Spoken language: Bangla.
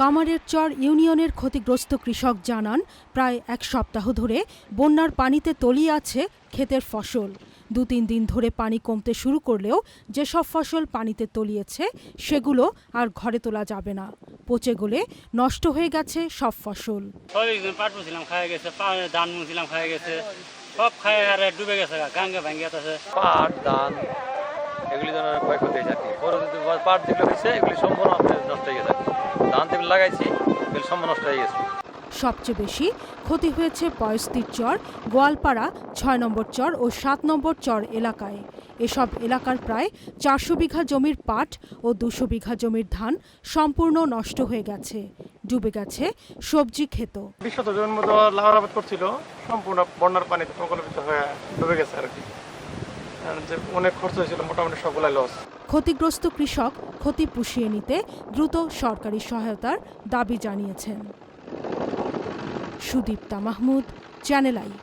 কামারের চর ইউনিয়নের ক্ষতিগ্রস্ত কৃষক জানান প্রায় এক সপ্তাহ ধরে বন্যার পানিতে তলিয়ে আছে ক্ষেতের ফসল। দু তিন দিন ধরে পানি কমতে শুরু করলেও যেসব ফসল পানিতে তলিয়েছে সেগুলো আর ঘরে তোলা যাবে না। পচে গলে নষ্ট হয়ে গেছে সব ফসল। পাট মুছিলাম খাই গেছে ধান মুছিলাম খাই গেছে। সব খাই আর ডুবে গেছে গাঙ্গে ভাঙ্গে আছে পাট ধান এগুলি যেন ক্ষয়ক্ষতি পাট যেগুলো হয়েছে এগুলি সম্পূর্ণ আপনার নষ্ট হয়ে গেছে আর কি। যেগুলো লাগাইছি এগুলি সম্পূর্ণ নষ্ট হয়ে গেছে। সবচেয়ে বেশি ক্ষতি হয়েছে পয়স্তির চর গোয়ালপাড়া ছয় নম্বর চর ও সাত নম্বর চর এলাকায়। এসব এলাকার প্রায় চারশো বিঘা জমির পাট ও দুশো বিঘা জমির ধান সম্পূর্ণ নষ্ট হয়ে গেছে। ডুবে গেছে সবজি ক্ষেত। বিশ শত জনের মতো করছিল সম্পূর্ণ বন্যার পানিতে প্রকল্পিত হয়ে ডুবে গেছে আর কি। অনেক খরচ হয়েছিল, মোটামুটি সবগুলাই লস ক্ষতিগ্রস্ত কৃষক ক্ষতি পুষিয়ে নিতে দ্রুত সরকারি সহায়তার দাবি জানিয়েছেন। Sudipta Mahmud, channel I.